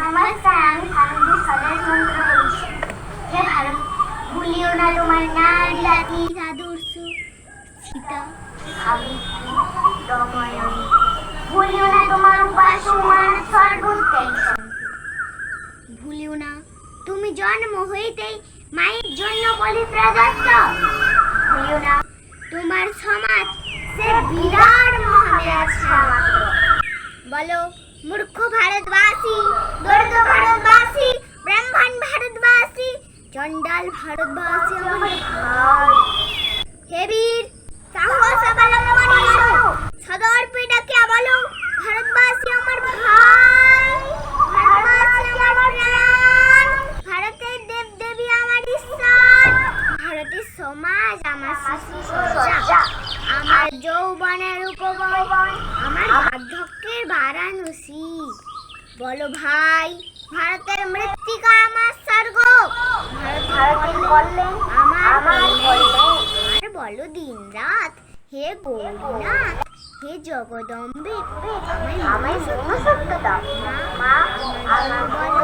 নমস্কার আমি ভারতের সদর মন্ত্র বলছি, হে ভারত, ভুলিও না তোমার জাতি আদর্শ সীতা, সাবিত্রী ভুলিও না তোমার উপাসমান সর্বত্যাগী ভুলিও না, তুমি জন্ম হইতেই মায়ের জন্য বলি প্রদত্ত। ভুলিও না, তোমার সমাজ সে বিরাট মূর্খ ভারতবাসী দরিদ্র ভারতবাসী, ব্রাহ্মণ ভারতবাসী চন্ডাল ভারতবাসী আমার ভাই। হে বীর, সাহস অবলম্বন করো। সদর পিতাকে বলো, ভারতবাসী আমার ভাই। ভারতবাসী আমার প্রাণ। ভারতের দেব দেবী আমার ঈশ্বর। ভারতের সমাজ আমার সজ্জা। আমার যৌবনের উপবন, আমার বার্ধক্যের বারাণসী বলো ভাই ভারতের মৃত্তিকা আমার স্বর্গ আমার বলো দিন রাত হে গৌরীনাথ হে জগদম্বে আমায় দাও মা করো